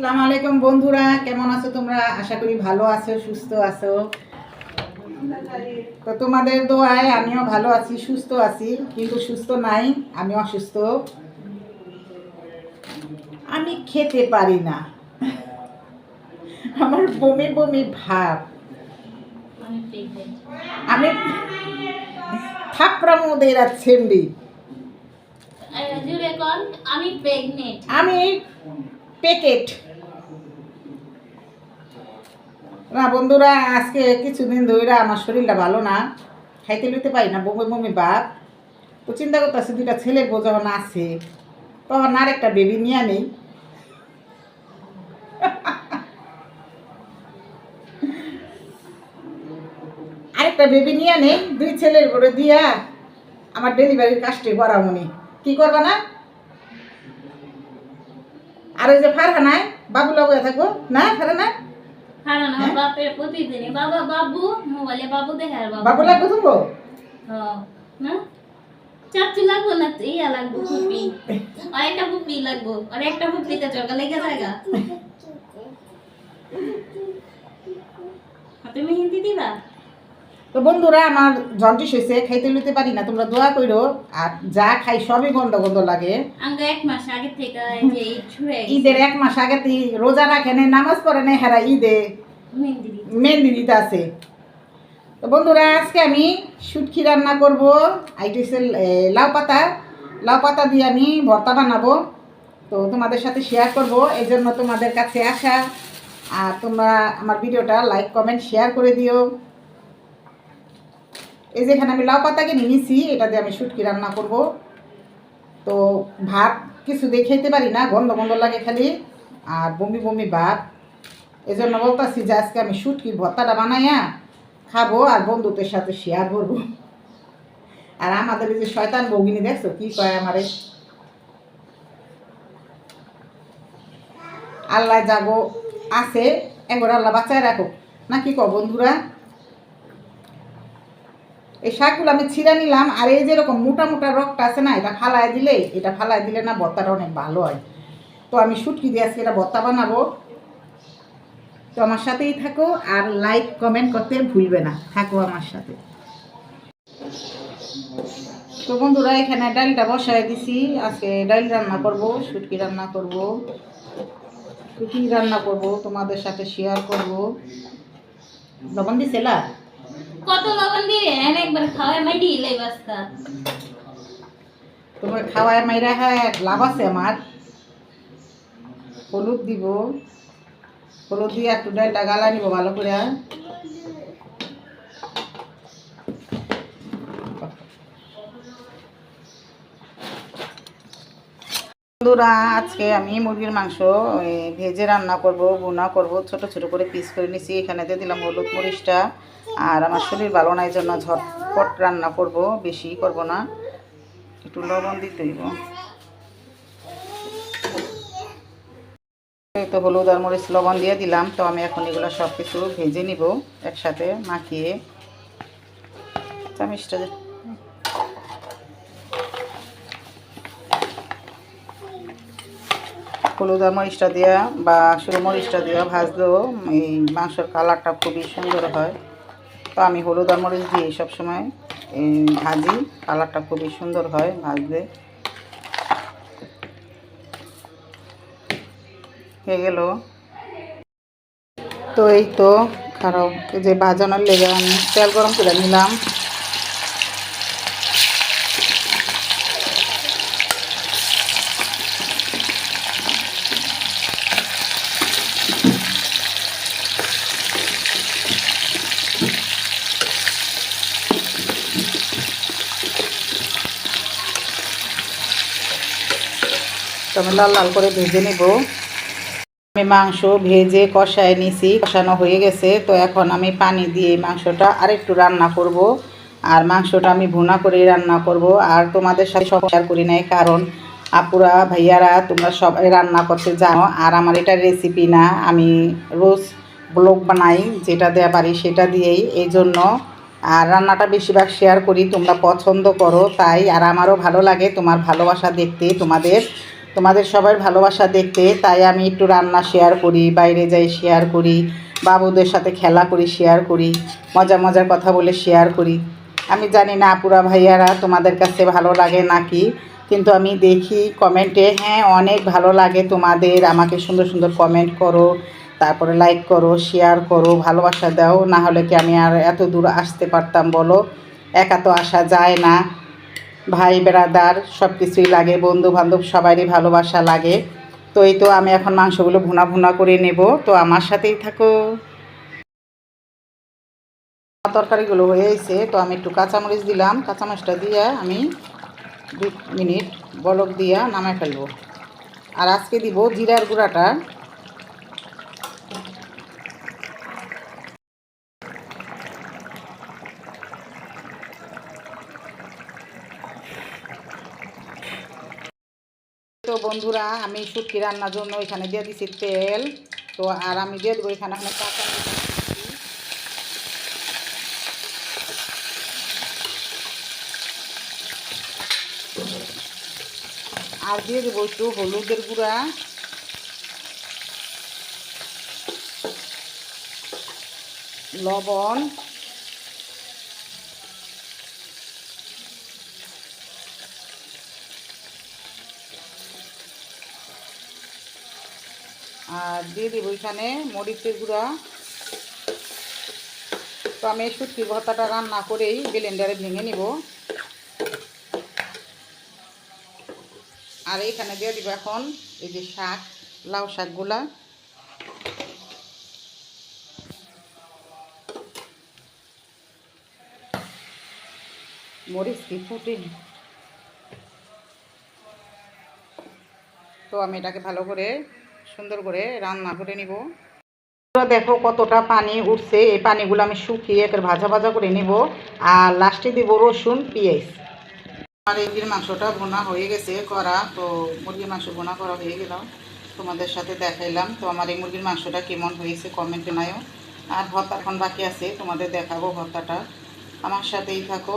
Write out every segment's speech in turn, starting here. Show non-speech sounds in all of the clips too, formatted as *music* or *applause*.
আসসালামু আলাইকুম বন্ধুরা কেমন আছো তোমরা? আশা করি ভালো আছো সুস্থ আছো। তো তোমাদের দোয়ায় আমিও ভালো আছি সুস্থ আছি কিন্তু সুস্থ নাই আমি অসুস্থ। আমি খেতে পারি না। আমার বমি বমি ভাব। আমি থাপড়া মোদের আর ছেমড়ি আমি প্রেগনেন্ট। আমি প্যাকেট। না, বন্ধুরা, আজকে কিছুদিন ধরে আমার শরীরটা ভালো না। খাইতে লইতে পারি না, বমি বমি বাপ তো চিন্তা করতেছি দুটা ছেলে বউ যখন আছে তখন আর একটা বেবি নিয়ে নেই আরেকটা বেবি নিয়ে নেই দুই ছেলের বড় দিয়া আমার ডেলিভারির কাজটি করা মনে কি করবা না? আর ওই যে ফারহানায়, বাবু লাগু থাকব না ফারহানা কারণ আমার হ্যাঁ? বাপের প্রতিদিন বাবা বাবু মোবাইলে বাবু দেখে আর বাবু বাবু লাগবো তুমি হ্যাঁ, না চাচু লাগবো না? ইয়া লাগবো পুপি আর একটা পুপি লাগবো আর একটা পুপিতে চকা লেগে জায়গা *laughs* তুমি হিন্দি দিবা? তো বন্ধুরা আমার জন্ডিস হয়েছে খাইতে লইতে পারি না তোমরা দোয়া করো আর যা খাই সবই গন্ধ গন্ধ লাগে এক মাস আগে থেকে। ঈদের এক মাস আগে রোজা রাখে নাই নামাজ পড়ে নাই হেরা ঈদে। মেহেন্দি দিতে। আছে। তো বন্ধুরা আজকে আমি শুটকি রান্না করব। আইটিসে লাউ পাতা। লাউ পাতা দিয়ে আমি ভর্তা বানাবো। তো তোমাদের সাথে শেয়ার করব। এই জন্য তোমাদের কাছে আসা। আর তোমরা আমার ভিডিওটা লাইক কমেন্ট শেয়ার করে দিও। এই যে এখানে আমি লাউ পাতাকে নিয়েছি এটা দিয়ে আমি শুটকি রান্না করব। তো ভাত কিছু দিয়ে খেতে পারি না, গন্ধ গন্ধ লাগে খালি, আর বমি বমি ভাত এই জন্য বলতেছি যে আজকে আমি শুটকির ভর্তাটা বানাইয়া খাব আর বন্ধুদের সাথে শেয়ার করব। আর আমাদের যে শয়তান বৌগিনী দেখছ, কি কয় আমারে? আল্লাহ যাগো আছে একবার আল্লাহ বাঁচায় রাখো। না কি কো বন্ধুরা? এই শাকগুলো আমি ছিঁড়া নিলাম, আর এই যেরকম মোটা মোটা রকটা আছে না, এটা ফালায় দিলে এটা ফালায় দিলে না ভর্তাটা অনেক ভালো হয়। তো আমি শুটকি দিয়ে আজকে এটা ভর্তা বানাবো। তো আমার সাথেই থাকো, আর লাইক কমেন্ট করতে ভুলবে না। থাকো আমার সাথে। তো বন্ধুরা, এখানে ডালটা বসায় দিছি। আজকে ডাল রান্না করব, শুটকি রান্না করব। শুটকি রান্না করব তোমাদের সাথে শেয়ার করব। লবণ দিছিলা কত লবণ একবার খাওয়াই মাই দিলে বাস্তা। তোমার খাওয়ায় মাইরা হ্যাঁ লাভ আছে আমার। হলুদ দিব। হলুদ দিয়ে একটু ডালটা গালা নিব ভালো করে। বন্ধুরা, আজকে আমি মুরগির মাংস ভেজে রান্না করব বোনা করব। ছোট ছোট করে পিস করে নিছি। এখানে দিয়ে দিলাম হলুদ মরিচটা। আর আমার শরীর ভালো নাই জন্য ঝটপট রান্না করব, বেশি করব না। একটু লবণ দিতে হইব তো হলুদ আর মরিচ লবণ দিয়ে দিলাম, তো আমি এখন এগুলো সব কিছু ভেজে নিব একসাথে মাখিয়ে। চামিচটা হলুদ আর মরিচটা দেওয়া বা শুধু মরিচটা দেওয়া ভাজলেও এই মাংসের কালারটা খুবই সুন্দর হয়। তো আমি হলুদ আর মরিচ দিয়ে সব সময় ভাজি। কালারটা খুবই সুন্দর হয় ভাজবে হয়ে গেল। তো এই তো খারাপ যে ভাজানোর লেগে আমি তেল গরম করে নিলাম। আমি লাল লাল করে ভেজে নেব। আমি মাংস ভেজে কষায় নিছি, কষানো হয়ে গেছে। তো এখন আমি পানি দিয়ে মাংসটা আরেকটু রান্না করব। আর মাংসটা আমি ভুনা করে রান্না করব। আর তোমাদের সাথে সব শেয়ার করি নাই, কারণ আপুরা, ভাইয়ারা তোমরা সবাই রান্না করতে জানো। আর আমার এটা রেসিপি না, আমি রোজ ব্লগ বানাই, যেটা দেওয়া পারি সেটা দিয়েই। এই জন্য, আর রান্নাটা বেশিরভাগ শেয়ার করি, তোমরা পছন্দ করো, তাই। আর আমারও ভালো লাগে তোমার ভালোবাসা দেখতে, তোমাদের তোমাদের সবার ভালোবাসা দেখতে, তাই আমি একটু রান্না শেয়ার করি, বাইরে যাই শেয়ার করি, বাবুদের সাথে খেলা করি শেয়ার করি, মজা মজার কথা বলে শেয়ার করি। আমি জানি না আপুরা ভাইয়ারা তোমাদের কাছে ভালো লাগে নাকি, কিন্তু আমি দেখি কমেন্টে হ্যাঁ অনেক ভালো লাগে তোমাদের, আমাকে সুন্দর সুন্দর কমেন্ট করো, তারপরে লাইক করো শেয়ার করো, ভালোবাসা দাও, না হলে কি আমি আর এত দূর আসতে পারতাম বলো? একা তো আসা যায় না। ভাই বেড়াদার সব কিছুই লাগে বন্ধু বান্ধব সবারই ভালোবাসা লাগে। তো এই তো আমি এখন মাংসগুলো ভুনা ভুনা করে নেব। তো আমার সাথেই থাকো। তরকারিগুলো হয়ে গেছে, তো আমি একটু কাঁচামরিচ দিলাম। কাঁচামরিচটা দিয়ে আমি দু মিনিট বলক দিয়া নামায় ফেলব। আর আজকে দিব জিরার গুঁড়াটা। বন্ধুরা, আমি শুটকি রান্নার জন্য এখানে দিয়ে দিচ্ছি তেল। তো আর আমি দিয়ে দেবো এখানে এখানে কাঁচা আর দিয়ে দেবো একটু হলুদের গুঁড়া। লবণ। আর দিয়ে দেবো এখানে মরিচের গুঁড়া। তো আমি এই শুটকির ভর্তাটা রান্না করেই ব্লেন্ডারে ভেঙে নিব। আর এখানে দিয়ে দিব এখন এই যে শাক, লাউ শাকগুলা। মরিচ কি তো আমি এটাকে ভালো করে সুন্দর করে রান্না করে নিব। দেখো কতটা পানি উঠছে। এই পানিগুলো আমি শুকিয়ে একের ভাজা ভাজা করে নিব। আর লাস্টে দিব রসুন, পেঁয়াজ। আমার এই মুরগির মাংসটা বোনা হয়ে গেছে করা, তো মুরগির মাংস বোনা করা হয়ে গেল। তোমাদের সাথে দেখাইলাম। তো আমার এই মুরগির মাংসটা কেমন হয়েছে কমেন্টে নাইও আর ভর্তা এখন বাকি আছে, তোমাদের দেখাবো ভর্তাটা আমার সাথেই থাকো।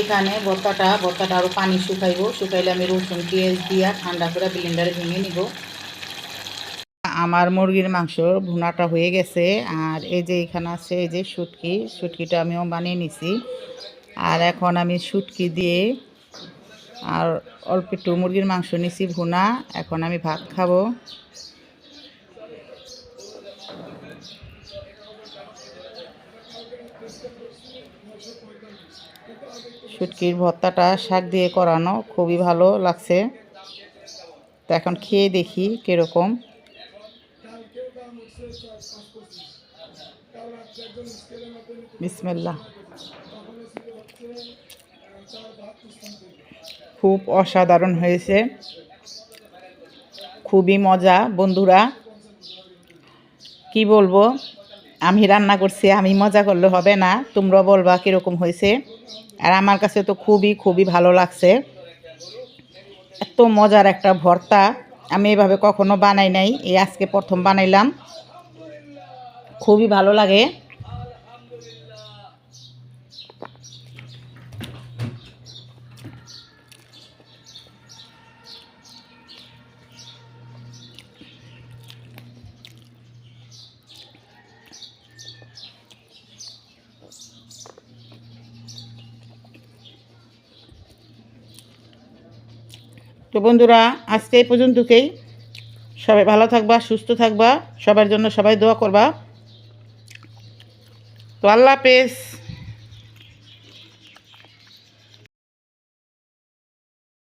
এখানে ভর্তাটা ভর্তাটা আরও পানি শুকাইব। শুকাইলে আমি রসুন, পেঁয়াজ দিয়া ঠান্ডা করে ব্লেন্ডারে ভেঙে নিব। আমার মুরগির মাংস ভুনাটা হয়ে গেছে। আর এই যে এখানে আছে এই যে শুটকি, শুটকিটা আমিও বানিয়ে নিছি। আর এখন আমি শুটকি দিয়ে আর অল্প একটু মুরগির মাংস নিছি ভুনা। এখন আমি ভাত খাব। শুটকির ভর্তাটা শাক দিয়ে করানো খুবই ভালো লাগছে। তো এখন খেয়ে দেখি কীরকম। বিসমিল্লা খুব অসাধারণ হয়েছে। খুবই মজা, বন্ধুরা। কি বলব? আমি রান্না করছি, আমি মজা করলে হবে না। তোমরা বলবা কীরকম হয়েছে। আর আমার কাছে তো খুবই খুবই ভালো লাগছে। এত মজার একটা ভর্তা। আমি এভাবে কখনো বানাই নাই, এই আজকে প্রথম বানাইলাম। খুবই ভালো লাগে। তো বন্ধুরা, আজকে এই পর্যন্তকেই। সবাই ভালো থাকবা, সুস্থ থাকবা, সবার জন্য সবাই দোয়া করবা। তো আল্লাহ হাফেজ।